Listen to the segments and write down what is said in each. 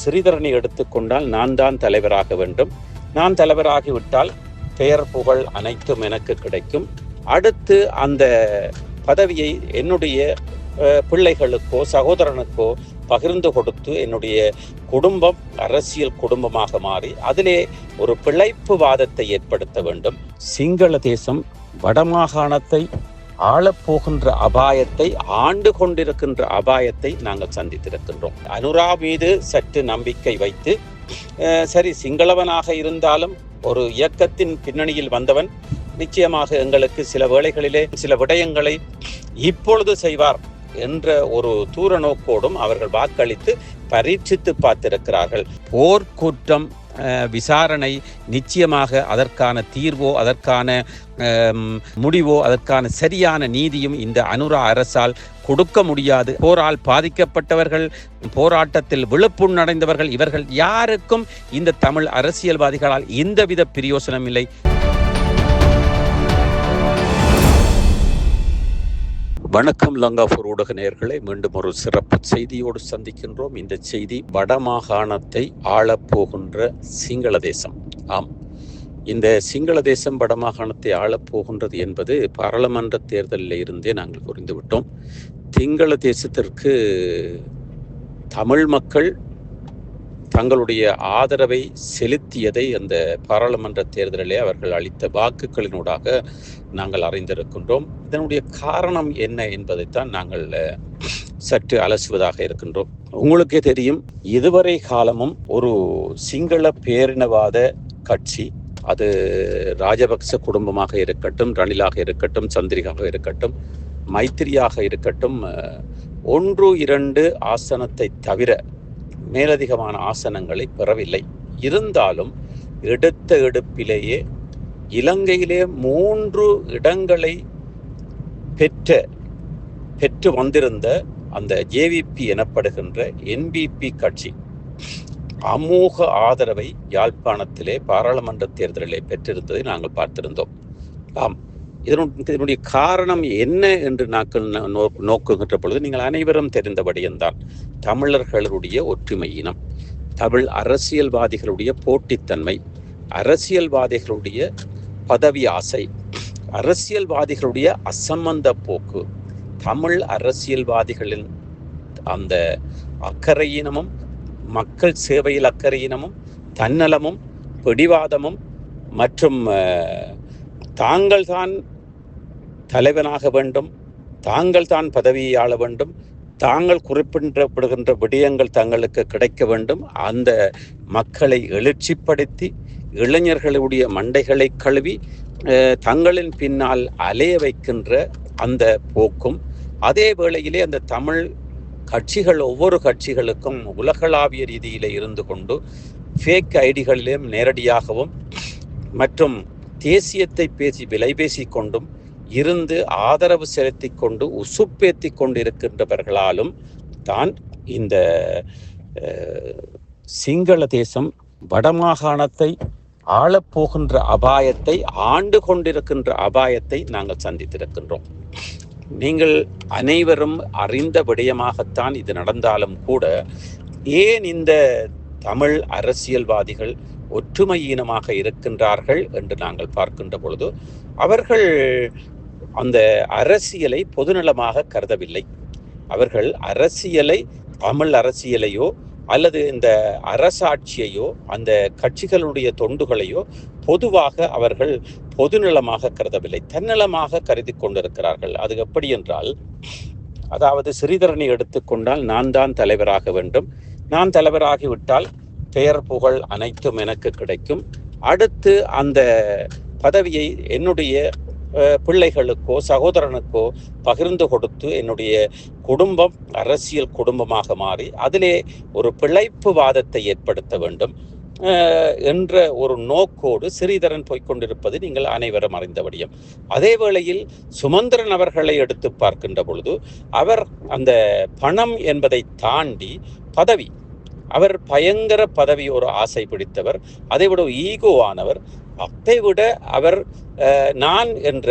ஸ்ரீதரனை எடுத்துக்கொண்டால் நான் தான் தலைவராக வேண்டும். நான் தலைவராகிவிட்டால் பெயர் புகழ் அனைத்தும் எனக்கு கிடைக்கும். அடுத்து அந்த பதவியை என்னுடைய பிள்ளைகளுக்கோ சகோதரனுக்கோ பகிர்ந்து கொடுத்து என்னுடைய குடும்பம் அரசியல் குடும்பமாக மாறி அதிலே ஒரு பிழைப்பு வாதத்தை ஏற்படுத்த வேண்டும். சிங்கள தேசம் வடமாகாணத்தை ஆளப்போகின்ற அபாயத்தை ஆண்டு கொண்டிருக்கின்ற அபாயத்தை நாங்கள் சந்தித்திருக்கின்றோம். அனுரா மீது சற்று நம்பிக்கை வைத்து சரி சிங்களவனாக இருந்தாலும் ஒரு இயக்கத்தின் பின்னணியில் வந்தவன் நிச்சயமாக எங்களுக்கு சில வேளைகளிலே சில விடயங்களை இப்பொழுது செய்வார் என்ற ஒரு தூர நோக்கோடும் அவர்கள் வாக்களித்து பரீட்சித்து பார்த்திருக்கிறார்கள். போர்க்குற்றம் விசாரணை நிச்சயமாக அதற்கான தீர்வோ அதற்கான முடிவோ அதற்கான சரியான நீதியும் இந்த அனுரா அரசால் கொடுக்க முடியாது. போரால் பாதிக்கப்பட்டவர்கள் போராட்டத்தில் விழுப்புணர்ந்தவர்கள் இவர்கள் யாருக்கும் இந்த தமிழ் அரசியல்வாதிகளால் எந்தவித பிரயோசனம் இல்லை வணக்கம் லங்கா ஊடக நேயர்களை. மீண்டும் ஒரு சிறப்பு செய்தியோடு சந்திக்கின்றோம். இந்த செய்தி வடமாகாணத்தை ஆளப்போகின்ற சிங்கள தேசம். ஆம். இந்த சிங்கள தேசம் வடமாகாணத்தை ஆளப்போகின்றது என்பது பாராளுமன்ற தேர்தலில் இருந்தே நாங்கள் புரிந்துவிட்டோம். சிங்கள தேசத்திற்கு தமிழ் மக்கள் தங்களுடைய ஆதரவை செலுத்தியதை அந்த பாராளுமன்ற தேர்தலிலே அவர்கள் அளித்த வாக்குகளினூடாக நாங்கள் அறிந்திருக்கின்றோம். இதனுடைய காரணம் என்ன என்பதைத்தான் நாங்கள் சற்று அலசுவதாக இருக்கின்றோம். உங்களுக்கே தெரியும் இதுவரை காலமும் ஒரு சிங்கள பேரினவாத கட்சி அது ராஜபக்ச குடும்பமாக இருக்கட்டும் ரணிலாக இருக்கட்டும் சந்திரிகாக இருக்கட்டும் மைத்திரியாக இருக்கட்டும் ஒன்று இரண்டு ஆசனத்தை தவிர மேலதிகமான ஆசனங்களை பெறவில்லை. இருந்தாலும் எடுத்த எடுப்பிலேயே இலங்கையிலே மூன்று இடங்களை பெற்ற பெற்று வந்திருந்த அந்த ஜேவிபி எனப்படுகின்ற என்பிபி கட்சி அமோக ஆதரவை யாழ்ப்பாணத்திலே பாராளுமன்ற தேர்தலிலே பெற்றிருந்ததை நாங்கள் பார்த்திருந்தோம். ஆம். இதனுடைய காரணம் என்ன என்று நாக்கள் நோ- நோ- நோக்குகின்ற பொழுது நீங்கள் அனைவரும் தெரிந்தபடியம்தான் தமிழர்களுடைய ஒற்றுமை இனம் தமிழ் அரசியல்வாதிகளுடைய போட்டித்தன்மை அரசியல்வாதிகளுடைய பதவி ஆசை அரசியல்வாதிகளுடைய அசம்பந்த போக்கு தமிழ் அரசியல்வாதிகளின் அந்த அக்கறையினமும் மக்கள் சேவையில் அக்கறையினமும் தன்னலமும் பிடிவாதமும் மற்றும் தாங்கள் தாங்கள்தான் தலைவனாக வேண்டும் தாங்கள் தான் பதவியை ஆள வேண்டும் தாங்கள் குறிப்பிடப்படுகின்ற விடயங்கள் தங்களுக்கு கிடைக்க வேண்டும். அந்த மக்களை எழுச்சிப்படுத்தி இளைஞர்களுடைய மண்டைகளை கழுவி தங்களின் பின்னால் அலைய வைக்கின்ற அந்த போக்கும். அதே வேளையிலே அந்த தமிழ் கட்சிகள் ஒவ்வொரு கட்சிகளுக்கும் உலகளாவிய ரீதியில் இருந்து கொண்டு ஃபேக் ஐடிகளிலும் நேரடியாகவும் மற்றும் தேசியத்தை பேசி விலை பேசிக் கொண்டும் இருந்து ஆதரவு செலுத்தி கொண்டு உசுப்பேத்தி கொண்டிருக்கின்றவர்களாலும் தான் இந்த சிங்கள தேசம் வடமாகாணத்தை ஆளப்போகின்ற அபாயத்தை ஆண்டு கொண்டிருக்கின்ற அபாயத்தை நாங்கள் சந்தித்திருக்கின்றோம். நீங்கள் அனைவரும் அறிந்த விடயமாகத்தான் இது நடந்தாலும் கூட ஏன் இந்த தமிழ் அரசியல்வாதிகள் ஒற்றுமையீனமாக இருக்கின்றார்கள் என்று நாங்கள் பார்க்கின்ற பொழுது அவர்கள் அந்த அரசியலை பொதுநலமாக கருதவில்லை. அவர்கள் அரசியலை தமிழ் அரசியலையோ அல்லது இந்த அரசாட்சியையோ அந்த கட்சிகளுடைய தொண்டுகளையோ பொதுவாக அவர்கள் பொதுநலமாக கருதவில்லை. தன்னலமாக கருதி கொண்டிருக்கிறார்கள். அது எப்படி என்றால் அதாவது சிறிதரனை எடுத்துக்கொண்டால் நான் தான் தலைவராக வேண்டும். நான் தலைவராகிவிட்டால் பெயர் புகழ் அனைத்தும் எனக்கு கிடைக்கும். அடுத்து அந்த பதவியை என்னுடைய பிள்ளைகளுக்கோ சகோதரனுக்கோ பகிர்ந்து கொடுத்து என்னுடைய குடும்பம் அரசியல் குடும்பமாக மாறி அதிலே ஒரு பிழைப்பு வாதத்தை ஏற்படுத்த வேண்டும். என்ற ஒரு நோக்கோடு ஸ்ரீதரன் போய்க்கொண்டிருப்பது நீங்கள் அனைவரும் அறிந்தபடியும் அதே வேளையில் சுமந்திரன் அவர்களை எடுத்து பார்க்கின்ற பொழுது அவர் அந்த பணம் என்பதை தாண்டி பதவி அவர் பயங்கர பதவி ஒரு ஆசை பிடித்தவர் அதை விட ஈகோவானவர் அதை விட அவர் நான் என்ற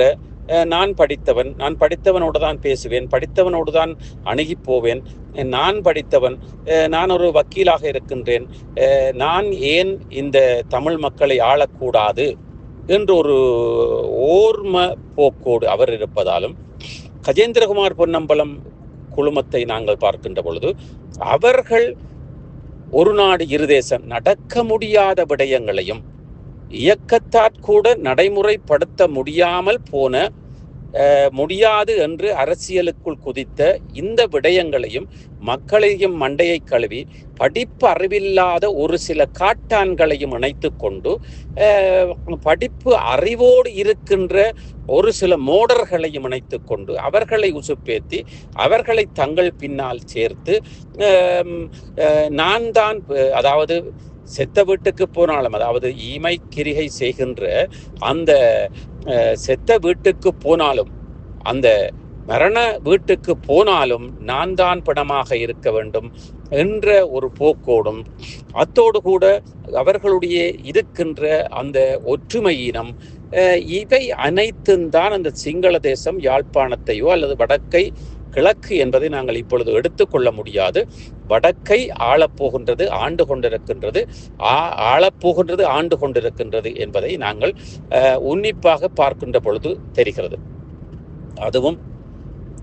நான் படித்தவன் நான் படித்தவனோடு தான் பேசுவேன் படித்தவனோடு தான் அணுகி போவேன். நான் படித்தவன் நான் ஒரு வக்கீலாக இருக்கின்றேன். நான் ஏன் இந்த தமிழ் மக்களை ஆளக்கூடாது என்று ஒரு ஓர்ம போக்கோடு அவர் இருப்பதாலும் கஜேந்திரகுமார் பொன்னம்பலம் குழுமத்தை நாங்கள் பார்க்கின்ற பொழுது அவர்கள் ஒரு நாடு இருதேசம் நடக்க முடியாத விடயங்களையும் இயக்கத்தாற்கூட நடைமுறைப்படுத்த முடியாமல் போன முடியாது என்று அரசியலுக்குள் குதித்த இந்த விடயங்களையும் மக்களையும் மண்டையை கழுவி படிப்பு அறிவில்லாத ஒரு சில காட்டான்களையும் இணைத்து கொண்டு படிப்பு அறிவோடு இருக்கின்ற ஒரு சில மோடர்களையும் இணைத்து கொண்டு அவர்களை உசுப்பேத்தி அவர்களை தங்கள் பின்னால் சேர்த்து நான் தான் அதாவது செத்த வீட்டுக்கு போனாலும் அதாவது ஈமை கிரிகை செய்கின்ற அந்த செத்த வீட்டுக்கு போனாலும் அந்த மரண வீட்டுக்கு போனாலும் நான் தான் பணமாக இருக்க வேண்டும் என்ற ஒரு போக்கோடும் அத்தோடு கூட அவர்களுடைய இருக்கின்ற அந்த ஒற்றுமையினம் இவை அனைத்தும் தான் அந்த சிங்கள தேசம் யாழ்ப்பாணத்தையோ அல்லது வடக்கை கிழக்கு என்பதை நாங்கள் இப்பொழுது எடுத்துக்கொள்ள முடியாது. வடக்கை ஆளப்போகின்றது ஆண்டு கொண்டிருக்கின்றது. ஆ- ஆளப்போகின்றது ஆண்டு கொண்டிருக்கின்றது என்பதை நாங்கள் உன்னிப்பாக பார்க்கின்ற பொழுது தெரிகிறது. அதுவும்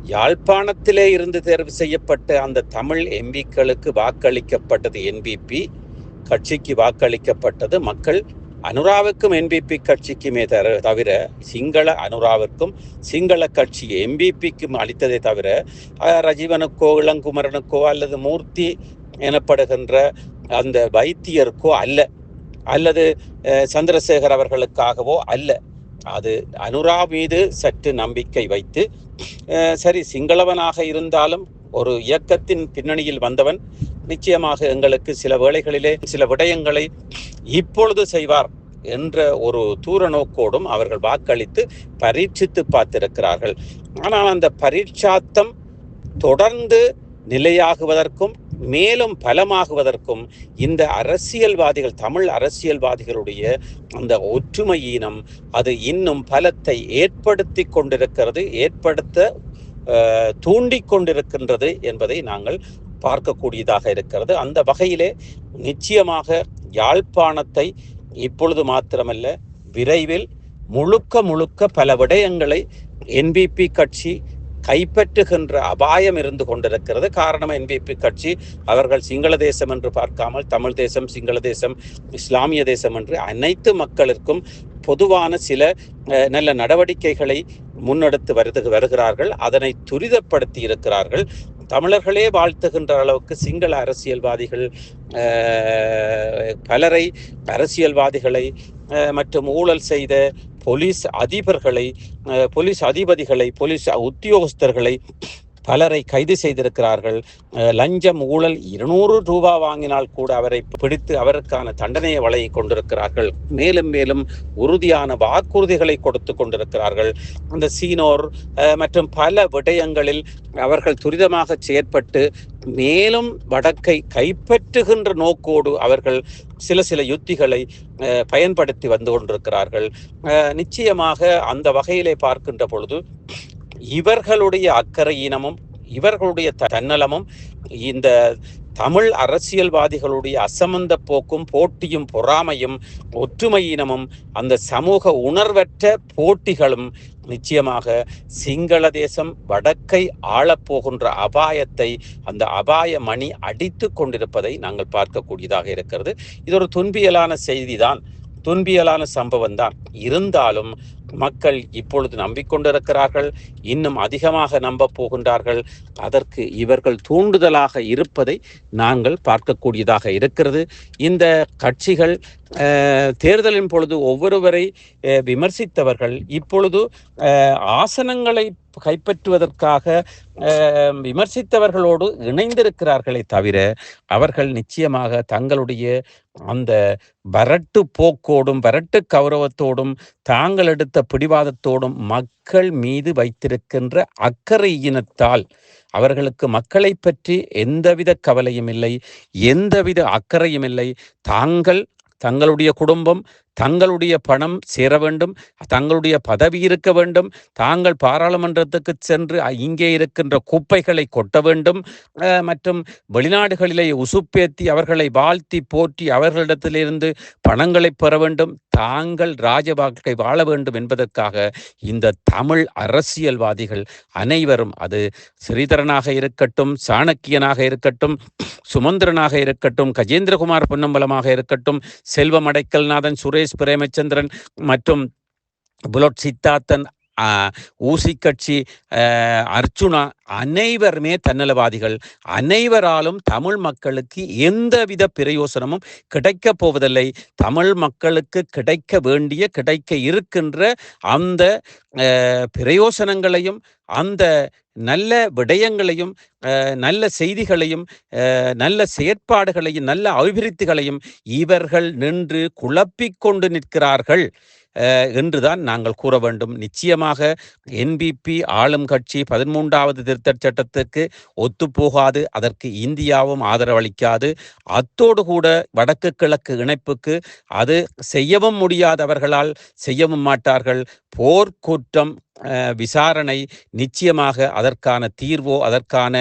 யாழ்ப்பாணத்திலே இருந்து தேர்வு செய்யப்பட்ட அந்த தமிழ் எம்பிக்களுக்கு வாக்களிக்கப்பட்டது என்பிபி கட்சிக்கு வாக்களிக்கப்பட்டது மக்கள் அனுராவுக்கும் என்பிபி கட்சிக்குமே தர தவிர சிங்கள அனுராவிற்கும் சிங்கள கட்சி எம்பிபிக்கும் அளித்ததை தவிர ரஜீவனுக்கோ இளங்குமரனுக்கோ அல்லது மூர்த்தி எனப்படுகின்ற அந்த வைத்தியருக்கோ அல்ல. அல்லது சந்திரசேகர் அவர்களுக்காகவோ அல்ல. அது அனுரா மீது சற்று நம்பிக்கை வைத்து சரி சிங்களவனாக இருந்தாலும் ஒரு இயக்கத்தின் பின்னணியில் வந்தவன் நிச்சயமாக எங்களுக்கு சில வேளைகளிலே சில விடயங்களை இப்பொழுது செய்வார் என்ற ஒரு தூர நோக்கோடும் அவர்கள் வாக்களித்து பரீட்சித்து பார்த்திருக்கிறார்கள். ஆனால் அந்த பரீட்சாத்தம் தொடர்ந்து நிலையாகுவதற்கும் மேலும் பலமாகுவதற்கும் இந்த அரசியல்வாதிகள் தமிழ் அரசியல்வாதிகளுடைய அந்த ஒற்றுமையினம் அது இன்னும் பலத்தை ஏற்படுத்தி கொண்டிருக்கிறது ஏற்படுத்த தூண்டி கொண்டிருக்கின்றது என்பதை நாங்கள் பார்க்கக்கூடியதாக இருக்கிறது. அந்த வகையிலே நிச்சயமாக யாழ்ப்பாணத்தை இப்பொழுது மாத்திரமல்ல விரைவில் முழுக்க முழுக்க பல விடயங்களை என்பிபி கட்சி கைப்பற்றுகின்ற அபாயம் இருந்து கொண்டிருக்கிறது. காரணம் என்பிபி கட்சி அவர்கள் சிங்கள தேசம் என்று பார்க்காமல் தமிழ் தேசம் சிங்கள தேசம் இஸ்லாமிய தேசம் என்று அனைத்து மக்களுக்கும் பொதுவான சில நல்ல நடவடிக்கைகளை முன்னெடுத்து வருது வருகிறார்கள். அதனை துரிதப்படுத்தி இருக்கிறார்கள். தமிழர்களே வாழ்த்துகின்ற அளவுக்கு சிங்கள அரசியல்வாதிகள் பலரை அரசியல்வாதிகளை அஹ், மற்றும் ஊழல் செய்த போலீஸ் அதிபர்களை போலீஸ் அதிபதிகளை போலீஸ் உத்தியோகஸ்தர்களை பலரை கைது செய்திருக்கிறார்கள். லஞ்சம் ஊழல் இருநூறு ரூபா வாங்கினால் கூட அவரை பிடித்து அவருக்கான தண்டனையை வழங்கி கொண்டிருக்கிறார்கள். மேலும் மேலும் உறுதியான வாக்குறுதிகளை கொடுத்து கொண்டிருக்கிறார்கள். அந்த சீனோர் மற்றும் பல விடயங்களில் அவர்கள் துரிதமாக செயற்பட்டு மேலும் வடக்கை கைப்பற்றுகின்ற நோக்கோடு அவர்கள் சில சில யுத்திகளை பயன்படுத்தி வந்து கொண்டிருக்கிறார்கள். நிச்சயமாக அந்த வகையிலே பார்க்கின்ற பொழுது இவர்களுடைய அக்கறையினமும் இவர்களுடைய தன்னலமும் இந்த தமிழ் அரசியல்வாதிகளுடைய அசமந்த போக்கும் போட்டியும் பொறாமையும் ஒற்றுமையினமும் அந்த சமூக உணர்வற்ற போட்டிகளும் நிச்சயமாக சிங்கள தேசம் வடக்கை ஆளப்போகின்ற அபாயத்தை அந்த அபாய மணி அடித்து கொண்டிருப்பதை நாங்கள் பார்க்கக்கூடியதாக இருக்கிறது. இது ஒரு துன்பியலான செய்திதான். துன்பியலான சம்பவம் தான் இருந்தாலும் மக்கள் இப்பொழுது நம்பிக்கொண்டிருக்கிறார்கள் இன்னும் அதிகமாக நம்ப போகின்றார்கள். அதற்கு இவர்கள் தூண்டுதலாக இருப்பதை நாங்கள் பார்க்கக்கூடியதாக இருக்கிறது. இந்த கட்சிகள் தேர்தலின் பொழுது ஒவ்வொருவரை அஹ், விமர்சித்தவர்கள் இப்பொழுது ஆசனங்களை கைப்பற்றுவதற்காக அஹ், விமர்சித்தவர்களோடு இணைந்திருக்கிறார்களே தவிர அவர்கள் நிச்சயமாக தங்களுடைய அந்த வரட்டு போக்கோடும் வரட்டு கௌரவத்தோடும் தாங்கள் எடுத்த பிடிவாதத்தோடும் மக்கள் மீது வைத்திருக்கின்ற அக்கறையினத்தால் அவர்களுக்கு மக்களை பற்றி எந்தவித கவலையும் இல்லை எந்தவித அக்கறையும் இல்லை தாங்கள் தங்களுடைய குடும்பம் தங்களுடைய பணம் சேர வேண்டும் தங்களுடைய பதவி இருக்க வேண்டும் தாங்கள் பாராளுமன்றத்துக்கு சென்று இங்கே இருக்கின்ற குப்பைகளை கொட்ட வேண்டும் மற்றும் வெளிநாடுகளிலே உசுப்பேத்தி அவர்களை வாழ்த்தி போற்றி அவர்களிடத்திலிருந்து பணங்களை பெற வேண்டும் தாங்கள் ராஜ வாழ்க்கை வாழ வேண்டும் என்பதற்காக இந்த தமிழ் அரசியல்வாதிகள் அனைவரும் அது ஸ்ரீதரனாக இருக்கட்டும் சாணக்கியனாக இருக்கட்டும் சுமந்திரனாக இருக்கட்டும் கஜேந்திரகுமார் பொன்னம்பலமாக இருக்கட்டும் செல்வம் அடைக்கல்நாதன் சுரேஷ் பிரேமச்சந்திரன் மற்றும் புலட் சித்தார்த்தன் ஊசி கட்சி அர்ச்சுனா அனைவருமே தன்னலவாதிகள். அனைவராலும் தமிழ் மக்களுக்கு எந்தவித பிரயோசனமும் கிடைக்கப் போவதில்லை. தமிழ் மக்களுக்கு கிடைக்க வேண்டிய கிடைக்க இருக்கின்ற அந்த பிரயோசனங்களையும் அந்த நல்ல விடயங்களையும் நல்ல செய்திகளையும் நல்ல செயற்பாடுகளையும் நல்ல அபிவிருத்திகளையும் இவர்கள் நின்று குழப்பிக் நிற்கிறார்கள் என்றுதான் நாங்கள் கூற வேண்டும். நிச்சயமாக என்பிபி ஆளும் கட்சி பதிமூன்றாவது திருத்தச் சட்டத்துக்கு ஒத்துப்போகாது அதற்கு இந்தியாவும் ஆதரவளிக்காது. அத்தோடு கூட வடக்கு கிழக்கு இணைப்புக்கு அது செய்யவும் முடியாதவர்களால் செய்யவும் மாட்டார்கள். போர்க்குற்றம் விசாரணை நிச்சயமாக அதற்கான தீர்வோ அதற்கான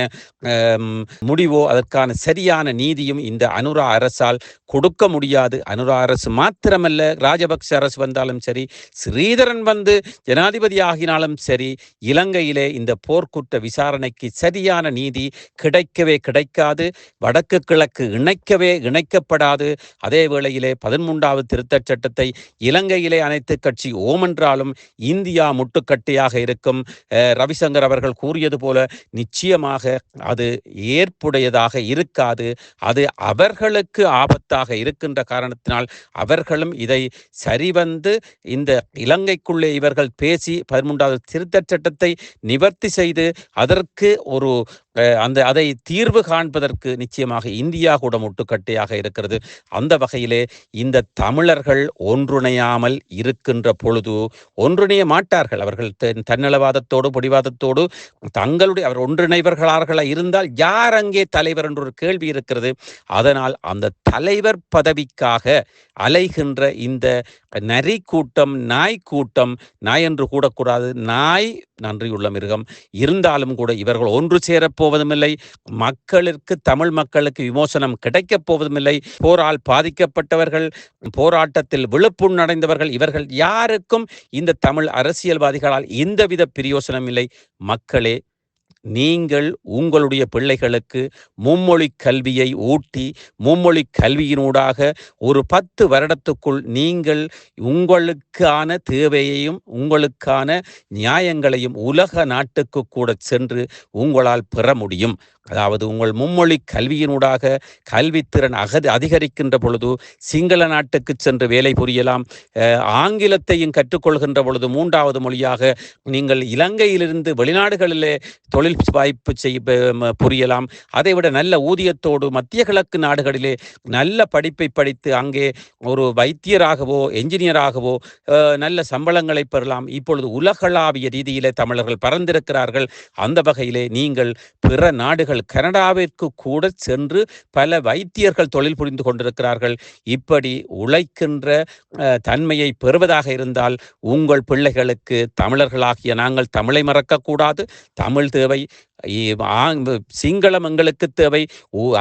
முடிவோ அதற்கான சரியான நீதியும் இந்த அனுரா அரசால் கொடுக்க முடியாது. அனுரா அரசு மாத்திரமல்ல ராஜபக்ச அரசு வந்தாலும் சரி ஸ்ரீதரன் வந்து ஜனாதிபதி ஆகினாலும் சரி இலங்கையிலே இந்த போர்க்குற்ற விசாரணைக்கு சரியான நீதி கிடைக்கவே கிடைக்காது வடக்கு கிழக்கு இணைக்கவே இணைக்கப்படாது. அதே வேளையிலே பதிமூன்றாவது திருத்தச் சட்டத்தை இலங்கையிலே அனைத்து கட்சி ஓமென்றாலும் இந்தியா முட்டுக்கட்டையாக இருக்கும். ரவிசங்கர் அவர்கள் கூறியது போல நிச்சயமாக அது ஏற்புடையதாக இருக்காது. அது அவர்களுக்கு ஆபத்தாக இருக்கின்ற காரணத்தினால் அவர்களும் இதை சரிவந்து இந்த இலங்கைக்குள்ளே இவர்கள் பேசி பதிமூன்றாவது திருத்தச் சட்டத்தை நிவர்த்தி செய்து அதற்கு ஒரு அந்த அதை தீர்வு காண்பதற்கு நிச்சயமாக இந்தியா கூட முட்டுக்கட்டையாக இருக்கிறது. அந்த வகையிலே இந்த தமிழர்கள் ஒன்றுணையாமல் இருக்கின்ற பொழுது ஒன்றிணைய மாட்டார்கள். அவர்கள் தன்னலவாதத்தோடு பொடிவாதத்தோடு தங்களுடைய அவர் ஒன்றிணைவர்களார்களா இருந்தால் யார் அங்கே தலைவர் என்ற ஒரு கேள்வி இருக்கிறது. அதனால் அந்த தலைவர் பதவிக்காக அலைகின்ற இந்த நரி கூட்டம் நாய் கூட்டம் நாய் என்று கூடக்கூடாது நாய் நன்றியுள்ள மிருகம் இருந்தாலும் கூட இவர்கள் ஒன்று சேரப்போ இல்லை மக்களுக்கு தமிழ் மக்களுக்கு விமோசனம் கிடைக்கப் போவதுமில்லை. போரால் பாதிக்கப்பட்டவர்கள் போராட்டத்தில் விழுப்புண் இவர்கள் யாருக்கும் இந்த தமிழ் அரசியல்வாதிகளால் எந்தவித பிரியோசனம் இல்லை. மக்களே நீங்கள் உங்களுடைய பிள்ளைகளுக்கு மும்மொழி கல்வியை ஊட்டி மும்மொழி கல்வியினூடாக ஒரு பத்து வருடத்துக்குள் நீங்கள் உங்களுக்கான தேவையையும் உங்களுக்கான நியாயங்களையும் உலக நாட்டுக்கு கூட சென்று உங்களால் பெற முடியும். அதாவது உங்கள் மும்மொழி கல்வியினூடாக கல்வித்திறன் அகதி அதிகரிக்கின்ற பொழுது சிங்கள நாட்டுக்கு சென்று வேலை புரியலாம். ஆங்கிலத்தையும் கற்றுக்கொள்கின்ற பொழுது மூன்றாவது மொழியாக நீங்கள் இலங்கையிலிருந்து வெளிநாடுகளிலே தொழில் வாய்ப்பு செய்ய புரியலாம். அதைவிட நல்ல ஊதியத்தோடு மத்திய கிழக்கு நாடுகளிலே நல்ல படிப்பை படித்து அங்கே ஒரு வைத்தியராகவோ என்ஜினியராகவோ நல்ல சம்பளங்களை பெறலாம். இப்பொழுது உலகளாவிய ரீதியிலே தமிழர்கள் பறந்திருக்கிறார்கள் அந்த வகையிலே நீங்கள் பிற நாடுகள் கனடாவிற்கு கூட சென்று பல வைத்தியர்கள் தொழில் புரிந்து கொண்டிருக்கிறார்கள். இப்படி உழைக்கின்ற தன்மையை பெறுவதாக இருந்தால் உங்கள் பிள்ளைகளுக்கு தமிழர்களாகிய நாங்கள் தமிழை மறக்கக்கூடாது. தமிழ் தேவை really சிங்களம் எங்களுக்கு தேவை.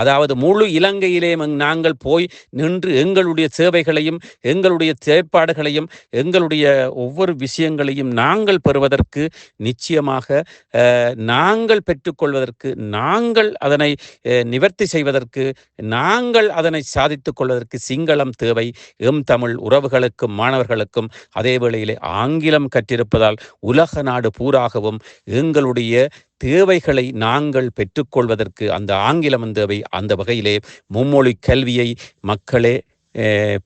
அதாவது முழு இலங்கையிலே நாங்கள் போய் நின்று எங்களுடைய சேவைகளையும் எங்களுடைய செயற்பாடுகளையும் எங்களுடைய ஒவ்வொரு விஷயங்களையும் நாங்கள் பெறுவதற்கு நிச்சயமாக நாங்கள் பெற்றுக்கொள்வதற்கு நாங்கள் அதனை நிவர்த்தி செய்வதற்கு நாங்கள் அதனை சாதித்துக் கொள்வதற்கு சிங்களம் தேவை. எம் தமிழ் உறவுகளுக்கும் மாணவர்களுக்கும் அதே வேளையிலே ஆங்கிலம் கற்றிருப்பதால் உலக நாடு பூராகவும் எங்களுடைய தேவைகள் நாங்கள் பெற்றுக்கொள்வதற்கு அந்த ஆங்கிலம் தேவை அந்த வகையிலே மும்மொழி கல்வியை மக்களே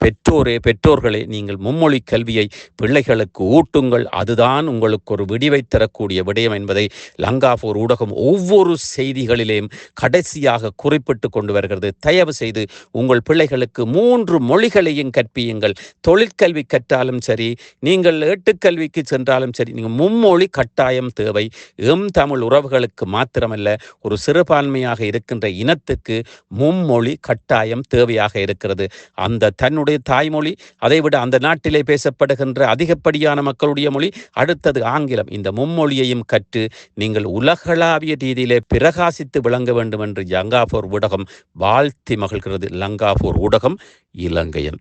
பெற்றோரே பெற்றோர்களே நீங்கள் மும்மொழி கல்வியை பிள்ளைகளுக்கு ஊட்டுங்கள். அதுதான் உங்களுக்கு ஒரு விடிவை தரக்கூடிய விடயம் என்பதை லங்காபூர் ஊடகம் ஒவ்வொரு செய்திகளிலேயும் கடைசியாக குறிப்பிட்டு கொண்டு வருகிறது. தயவு செய்து உங்கள் பிள்ளைகளுக்கு மூன்று மொழிகளையும் கற்பியுங்கள். தொழிற்கல்வி கற்றாலும் சரி நீங்கள் ஏட்டுக்கல்விக்கு சென்றாலும் சரி நீங்கள் மும்மொழி கட்டாயம் தேவை. எம் தமிழ் உறவுகளுக்கு மாத்திரமல்ல ஒரு சிறுபான்மையாக இருக்கின்ற இனத்துக்கு மும்மொழி கட்டாயம் தேவையாக இருக்கிறது. அந்த அந்த தன்னுடைய தாய்மொழி அதைவிட அந்த நாட்டிலே பேசப்படுகின்ற அதிகப்படியான மக்களுடைய மொழி அடுத்தது ஆங்கிலம். இந்த மும்மொழியையும் கற்று நீங்கள் உலகளாவிய ரீதியிலே பிரகாசித்து விளங்க வேண்டும் என்று லங்காபூர் ஊடகம் வாழ்த்தி மகிழ்கிறது. லங்காபூர் ஊடகம் இலங்கையன்.